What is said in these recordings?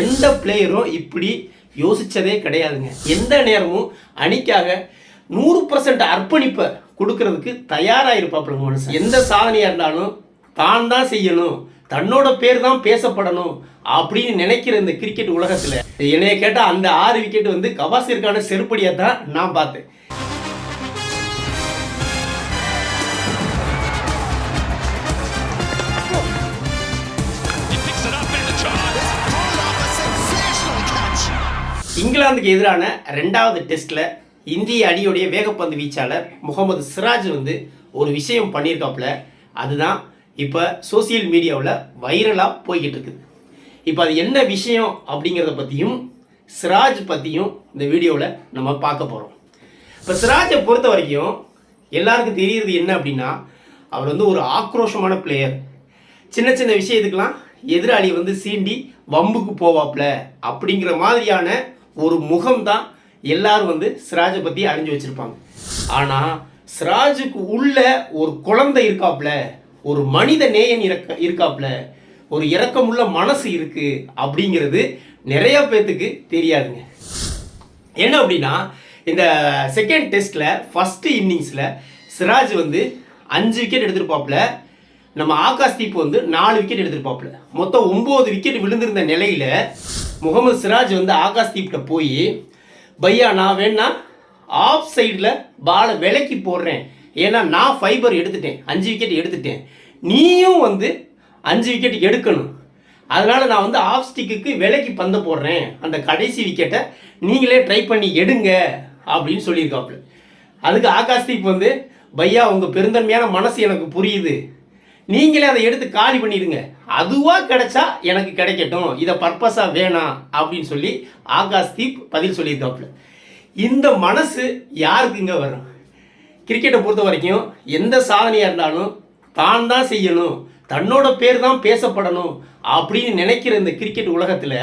எந்த பிளேயரும் இப்படி யோசிச்சதே கிடையாதுங்க. எந்த நேரமும் அணிக்காக நூறு பர்சன்ட் அர்ப்பணிப்பை கொடுக்கறதுக்கு தயாராக இருப்பாப்புல மனுஷன். எந்த சாதனையாக இருந்தாலும் தான் தான் செய்யணும் தன்னோட பேர் தான் பேசப்படணும் அப்படின்னு நினைக்கிற இந்த கிரிக்கெட் உலகத்தில். என்னைய கேட்டால் அந்த ஆறு விக்கெட் வந்து கவாசிற்கான செருப்படியாக தான் நான் பார்த்தேன். இங்கிலாந்துக்கு எதிரான ரெண்டாவது டெஸ்ட்டில் இந்திய அணியுடைய வேகப்பந்து வீச்சாளர் முகமது சிராஜ் வந்து ஒரு விஷயம் பண்ணியிருக்காப்புல. அதுதான் இப்போ சோசியல் மீடியாவில் வைரலாக போய்கிட்டு இருக்குது. இப்போ அது என்ன விஷயம் அப்படிங்கிறத பற்றியும் சிராஜ் பற்றியும் இந்த வீடியோவில் நம்ம பார்க்க போகிறோம் இப்போ சிராஜை பொறுத்த வரைக்கும் எல்லாருக்கும் தெரியுறது என்ன அப்படின்னா அவர் வந்து ஒரு ஆக்ரோஷமான பிளேயர் சின்ன சின்ன விஷயத்துக்கெல்லாம் எதிராளி வந்து சீண்டி வம்புக்கு போவாப்ல அப்படிங்கிற மாதிரியான ஒரு முகம் தான் எல்லாரும் வந்து சிராஜை பற்றி அறிஞ்சு வச்சிருப்பாங்க. ஆனால் சிராஜுக்கு உள்ள ஒரு குழந்தை இருக்காப்ல ஒரு மனித நேயன் இருக்க இருக்காப்ல ஒரு இரக்கமுள்ள மனசு இருக்கு அப்படிங்கிறது நிறைய பேர்த்துக்கு தெரியாதுங்க. என்ன அப்படின்னா இந்த செகண்ட் டெஸ்ட்டில் ஃபஸ்ட்டு இன்னிங்ஸில் சிராஜ் வந்து அஞ்சு விக்கெட் எடுத்திருப்பாப்புல நம்ம ஆகாஷ் தீப் வந்து நாலு விக்கெட் எடுத்திருப்பாப்புல. மொத்தம் ஒம்பது விக்கெட் விழுந்திருந்த நிலையில் முகமது சிராஜ் வந்து ஆகாஷ் தீப்கிட்ட போய் பையா நான் வேணா ஆஃப் சைடில் பாலை விலக்கி போடுறேன். ஏன்னா நான் ஃபைபர் எடுத்துட்டேன். அஞ்சு விக்கெட் எடுத்துட்டேன். நீயும் வந்து அஞ்சு விக்கெட் எடுக்கணும். அதனால் நான் வந்து ஆஃப் ஸ்டிக்குக்கு விலைக்கு பந்த போடுறேன். அந்த கடைசி விக்கெட்டை நீங்களே ட்ரை பண்ணி எடுங்க அப்படின்னு சொல்லியிருக்காப்புல. அதுக்கு ஆகாஷ் தீப் வந்து பையா உங்கள் பெருந்தன்மையான மனசு எனக்கு புரியுது. நீங்களே அதை எடுத்து காலி பண்ணிடுங்க. அதுவாக கிடைச்சா எனக்கு கிடைக்கட்டும். இதை பர்பஸாக வேணாம் அப்படின்னு சொல்லி ஆகாஷ் தீப் பதில் சொல்லியிருக்காப்புல. இந்த மனசு யாருக்குங்க வரும்? கிரிக்கெட்டை பொறுத்த வரைக்கும் எந்த சாதனையாக இருந்தாலும் தான் தான் செய்யணும். தன்னோட பேர் தான் பேசப்படணும் அப்படின்னு நினைக்கிற இந்த கிரிக்கெட் உலகத்தில்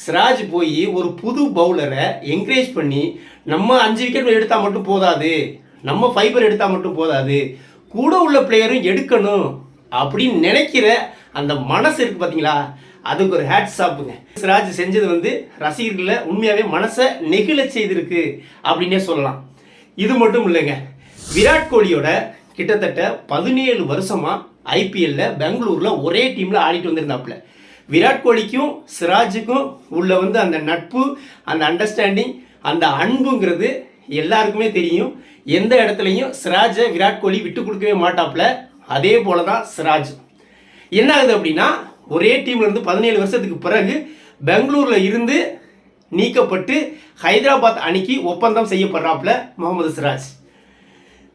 சிராஜ் போய் ஒரு புது பவுலரை என்கரேஜ் பண்ணி நம்ம அஞ்சு விக்கெட் எடுத்தால் மட்டும் போதாது. நம்ம ஃபைபர் எடுத்தால் மட்டும் போதாது. கூட உள்ள பிளேயரும் எடுக்கணும். அப்படின்னு நினைக்கிற அந்த மனசு இருக்கு பார்த்தீங்களா அதுக்கு ஒரு ஹேட் ஆப்புங்க சிராஜ் செஞ்சது வந்து ரசிகர்களை உண்மையாகவே மனசை நெகிழ செய்திருக்கு அப்படின்னே சொல்லலாம். இது மட்டும் இல்லைங்க. விராட் கோலியோட கிட்டத்தட்ட பதினேழு வருஷமாக ஐபிஎல்ல பெங்களூரில் ஒரே டீமில் ஆடிட்டு வந்திருந்தாப்புல. விராட் கோலிக்கும் சிராஜுக்கும் உள்ள வந்து அந்த நட்பு அந்த அண்டர்ஸ்டாண்டிங் அந்த அன்புங்கிறது எல்லாருக்குமே தெரியும். எந்த இடத்துலையும் சிராஜை விராட் கோலி விட்டு கொடுக்கவே மாட்டாப்புல. அதே போல தான் சிராஜ். என்ன ஆகுது அப்படின்னா ஒரே டீம்ல இருந்து பதினேழு வருஷத்துக்கு பிறகு பெங்களூரில் இருந்து நீக்கப்பட்டு ஹைதராபாத் அணிக்கு ஒப்பந்தம் செய்யப்படுறாப்புல முகமது சிராஜ்.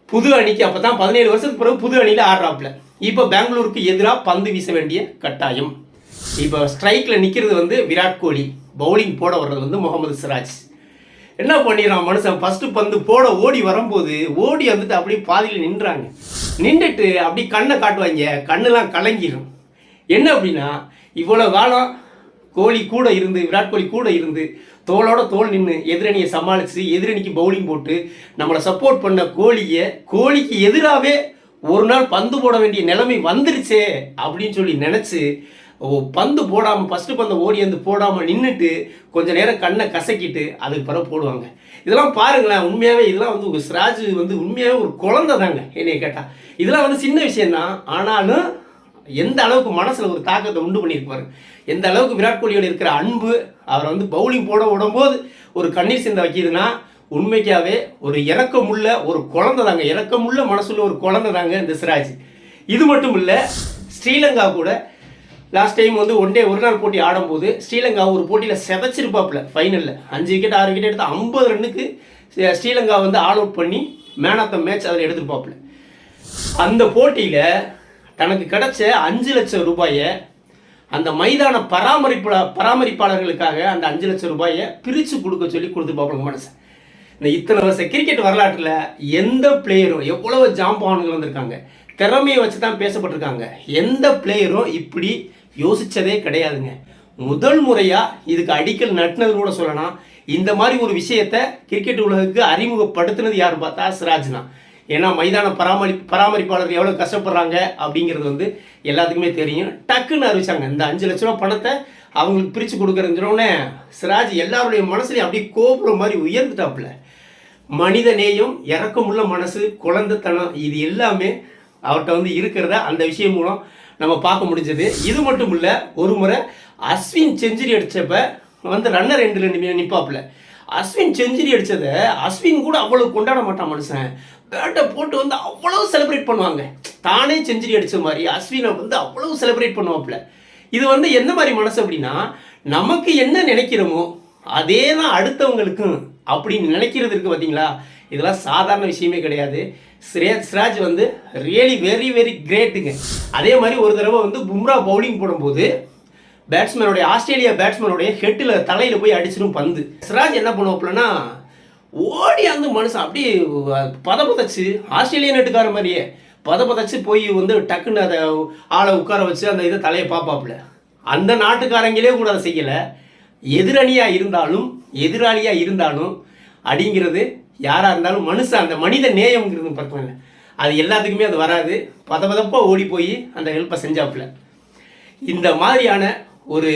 புது அணிக்கு அப்போ தான் பதினேழு வருஷத்துக்கு பிறகு புது அணியில் ஆடுறாப்புல. இப்போ பெங்களூருக்கு எதிராக பந்து வீச வேண்டிய கட்டாயம். இப்போ ஸ்ட்ரைக்கில் நிற்கிறது வந்து விராட் கோலி. பவுலிங் போட வர்றது வந்து முகமது சிராஜ். என்ன பண்ணிடுறான் மனுஷன்? ஃபஸ்ட்டு பந்து போட ஓடி வரும்போது ஓடி வந்துட்டு அப்படியே பாதியில் நின்றாங்க. நின்றுட்டு அப்படி கண்ணை காட்டுவாங்க. கண்ணெலாம் கலங்கிடும் என்ன அப்படின்னா இவ்வளோ காலம் கோலி கூட இருந்து விராட் கோலி கூட இருந்து தோளோட தோல் நின்று எதிரணியை சமாளித்து எதிரணிக்கு பவுலிங் போட்டு நம்மளை சப்போர்ட் பண்ண கோலியை கோலிக்கு எதிராகவே ஒரு நாள் பந்து போட வேண்டிய நிலைமை வந்துருச்சே அப்படின்னு சொல்லி நினச்சி பந்து போடாமல் ஃபஸ்ட்டு பந்தை ஓடி வந்து போடாமல் நின்றுட்டு கொஞ்சம் நேரம் கண்ணை கசக்கிட்டு அதுக்கு பிறகு போடுவாங்க. இதெல்லாம் பாருங்களேன் உண்மையாகவே இதெல்லாம் வந்து ஒரு சிராஜ் வந்து உண்மையாகவே ஒரு குழந்தை தாங்க என்னைய கேட்டால் இதெல்லாம் வந்து சின்ன விஷயந்தான் ஆனாலும் எந்த அளவுக்கு மனசில் ஒரு தாக்கத்தை உண்டு பண்ணியிருப்பாரு. எந்த அளவுக்கு விராட் கோலியோட இருக்கிற அன்பு அவரை வந்து பவுலிங் போட விடும்போது ஒரு கண்ணீர் சிந்த வைக்கிதுன்னா உண்மைக்காகவே ஒரு இறக்கமுள்ள ஒரு குழந்தை தாங்க இறக்கமுள்ள மனசுள்ள ஒரு குழந்தை தாங்க இந்த சிராஜ். இது மட்டும் இல்லை ஸ்ரீலங்கா கூட லாஸ்ட் டைம் வந்து ஒன் டே ஒரு நாள் போட்டி ஆடும்போது ஸ்ரீலங்கா ஒரு போட்டியில் செதைச்சிருப்பாப்புல ஃபைனலில் அஞ்சு விக்கெட் ஆறு விக்கெட் எடுத்து ஐம்பது ரன்னுக்கு ஸ்ரீலங்கா வந்து ஆல் அவுட் பண்ணி மேன் ஆஃப் த மேட்ச் அதில் எடுத்திருப்பாப்புல. அந்த போட்டியில் தனக்கு கிடைச்ச அஞ்சு லட்சம் ரூபாயை அந்த மைதான பராமரிப்பு பராமரிப்பாளர்களுக்காக அந்த அஞ்சு லட்சம் ரூபாயை பிரித்து கொடுக்க சொல்லி கொடுத்துருப்பாப்புல மனசன் இந்த இத்தனை வருஷம் கிரிக்கெட் வரலாற்றில் எந்த பிளேயரும் எவ்வளவு ஜாம்பவான்கள் வந்திருக்காங்க திறமையை வச்சு தான் பேசப்பட்டிருக்காங்க. எந்த பிளேயரும் இப்படி யோசிச்சதே கிடையாதுங்க. முதல் முறையாக இதுக்கு அடிக்கல் நட்டினது கூட சொல்லலாம். இந்த மாதிரி ஒரு விஷயத்த கிரிக்கெட் உலகுக்கு அறிமுகப்படுத்தினது யார் பார்த்தா சிராஜ் தான் ஏன்னா மைதான பராமரி பராமரிப்பாளர் எவ்வளோ கஷ்டப்படுறாங்க அப்படிங்கிறது வந்து எல்லாத்துக்குமே தெரியும். டக்குன்னு அறிவிச்சாங்க. இந்த அஞ்சு லட்ச ரூபா பணத்தை அவங்களுக்கு பிரித்து கொடுக்குறேன்னு சிராஜ் எல்லாருடைய மனசுலையும் அப்படியே கோபுரம் மாதிரி உயர்ந்துட்டாப்புல. மனித நேயம் இறக்கமுள்ள மனசு குழந்தைத்தனம் இது எல்லாமே அவர்கிட்ட வந்து இருக்கிறத அந்த விஷயம் மூலம் நம்ம பார்க்க முடிஞ்சது. இது மட்டும் இல்லை ஒரு முறை அஸ்வின் செஞ்சுரி அடித்தப்ப வந்து ரன்னர் ரெண்டில் நிற்பாப்புல அஸ்வின் செஞ்சுரி அடித்ததை அஸ்வின் கூட அவ்வளோ கொண்டாட மாட்டான் மனுஷன். பேட்டை போட்டு வந்து அவ்வளோ செலிப்ரேட் பண்ணுவாங்க. தானே செஞ்சுரி அடித்த மாதிரி அஸ்வினை வந்து அவ்வளோ செலிப்ரேட் பண்ணுவாப்புல. இது வந்து எந்த மாதிரி மனசு அப்படின்னா நமக்கு என்ன நினைக்கிறோமோ அதே தான் அடுத்தவங்களுக்கும் அப்படின்னு நினைக்கிறது இருக்குது பார்த்தீங்களா? இதெல்லாம் சாதாரண விஷயமே கிடையாது. சிராஜ் வந்து ரியலி வெரி வெரி கிரேட்டுங்க அதே மாதிரி ஒரு தடவை வந்து பும்ரா பவுலிங் போடும்போது பேட்ஸ்மேனுடைய ஆஸ்திரேலியா பேட்ஸ்மேனுடைய ஹெட்டில் தலையில் போய் அடிச்சிடும் பந்து. சிராஜ் என்ன பண்ணுவாப்புலன்னா ஓடி அந்த மனுஷன் அப்படியே பத பதப்பதச்சு ஆஸ்திரேலியா நெட்டுக்கார மாதிரியே பதப்பதச்சு போய் வந்து டக்குன்னு அதை ஆளை உட்கார வச்சு அந்த இதை தலையை பார்ப்பாப்புல. அந்த நாட்டுக்காரங்களே கூட அதை செய்யலை. எதிரணியாக இருந்தாலும் எதிராளியாக இருந்தாலும் அப்படிங்கிறது யாராக இருந்தாலும் மனுஷன் அந்த மனித நேயம்ங்கிறது பார்த்தோம்ல அது எல்லாத்துக்குமே அது வராது. பதபதப்பாக ஓடி போய் அந்த ஹெல்ப்பை செஞ்சாப்புல. இந்த மாதிரியான ஒரு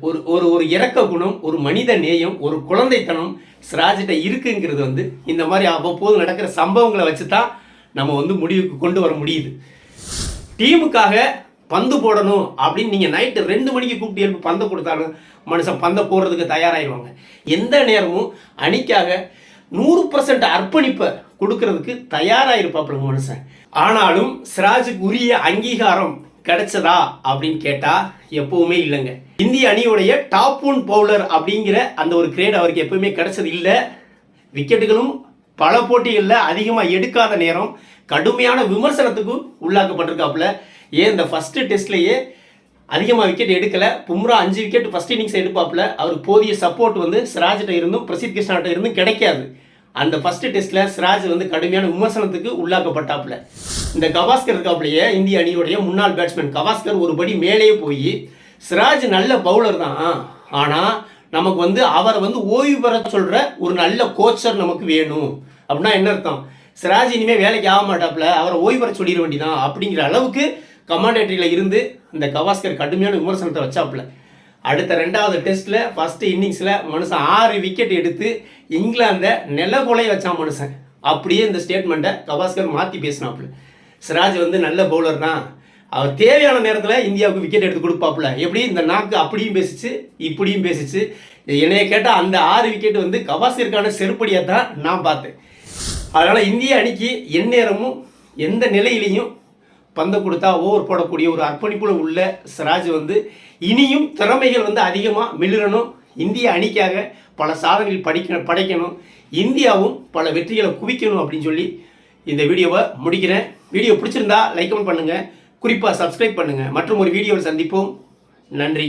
ஒரு ஒரு ஒரு இறக்க குணம் ஒரு மனித நேயம் ஒரு குழந்தைத்தனம் சிராஜிட்ட இருக்குங்கிறது வந்து இந்த மாதிரி அவ்வப்போது நடக்கிற சம்பவங்களை வச்சு தான் நம்ம வந்து முடிவுக்கு கொண்டு வர முடியுது. டீமுக்காக பந்து போடணும் அப்படின்னு நீங்கள் நைட்டு ரெண்டு மணிக்கு கூப்பிட்டு எழுப்பி பந்தை கொடுத்தாலும் மனுஷன் பந்தை போடுறதுக்கு தயாராகிடுவாங்க எந்த நேரமும் அணிக்காக நூறு பர்சன்ட் அர்ப்பணிப்பை கொடுக்கறதுக்கு தயாராக இருப்பாப்புல மனுஷன். ஆனாலும் சிராஜுக்கு உரிய அங்கீகாரம் கிடைச்சதா அப்படின்னு கேட்டால் எப்பவுமே இல்லைங்க. இந்திய அணியுடைய டாப் ஒன் பவுலர் அப்படிங்கிற அந்த ஒரு கிரேட் அவருக்கு எப்பவுமே கிடைச்சது இல்லை. விக்கெட்டுகளும் பல போட்டிகளில் அதிகமாக எடுக்காத நேரம் கடுமையான விமர்சனத்துக்கும் உள்ளாக்கப்பட்டிருக்காப்புல. ஏன் இந்த ஃபஸ்ட்டு டெஸ்ட்லேயே அதிகமாக விக்கெட் எடுக்கலை? பும்ரா அஞ்சு விக்கெட் ஃபர்ஸ்ட் இன்னிங்ஸ் எடுப்பாப்புல. அவருக்கு போதிய சப்போர்ட் வந்து சிராஜ்கிட்ட இருந்தும் பிரசித் கிருஷ்ணாட்ட இருந்தும் கிடைக்காது. அந்த ஃபர்ஸ்ட் டெஸ்ட்ல சிராஜ் வந்து கடுமையான விமர்சனத்துக்கு உள்ளாக்கப்பட்டாப்புல. இந்த கவாஸ்கர் இருக்காப்புலையே இந்திய அணியுடைய முன்னாள் பேட்ஸ்மேன் கவாஸ்கர் ஒரு படி மேலேயே போய் சிராஜ் நல்ல பவுலர் தான். ஆனால் நமக்கு வந்து அவரை வந்து ஓய்வு பெற சொல்கிற ஒரு நல்ல கோச்சர் நமக்கு வேணும். அப்படின்னா என்ன அர்த்தம்? சிராஜ் இனிமேல் வேலைக்கு ஆக மாட்டாப்புல அவரை ஓய்வு பெற சொல்லிட வேண்டியதான் அப்படிங்கிற அளவுக்கு கமாண்டேட்டரியில் இருந்து இந்த கவாஸ்கர் கடுமையான விமர்சனத்தை வச்சாப்புல. அடுத்த ரெண்டாவது டெஸ்ட்டில் ஃபஸ்ட்டு இன்னிங்ஸில் மனுஷன் ஆறு விக்கெட் எடுத்து இங்கிலாந்தை நிலகொலை வச்சான் மனுஷன். அப்படியே இந்த ஸ்டேட்மெண்ட்டை கவாஸ்கர் மாற்றி பேசினாப்புல. சிராஜ் வந்து நல்ல பவுலர் தான். அவர் தேவையான நேரத்தில் இந்தியாவுக்கு விக்கெட் எடுத்து கொடுப்பாப்புல. எப்படி இந்த நாக்கு அப்படியும் பேசிச்சு இப்படியும் பேசிச்சு. என்னைய கேட்டால் அந்த ஆறு விக்கெட் வந்து கவாஸ்கருக்கான செருப்படியாக தான் நான் பார்த்தேன். அதனால் இந்திய அணிக்கு எந்நேரமும் எந்த நிலையிலையும் பந்தை கொடுத்தா ஓவர் போடக்கூடிய ஒரு அர்ப்பணிப்புல உள்ள சிராஜ் வந்து இனியும் திறமைகள் வந்து அதிகமாக மிளிரணும் இந்திய அணிக்காக பல சாதனைகள் படிக்க படைக்கணும். இந்தியாவும் பல வெற்றிகளை குவிக்கணும் அப்படின்னு சொல்லி இந்த வீடியோவை முடிக்கிறேன். வீடியோ பிடிச்சிருந்தா லைக் பண்ணுங்கள் குறிப்பாக சப்ஸ்கிரைப் பண்ணுங்கள் மற்றும் ஒரு வீடியோவில் சந்திப்போம். நன்றி.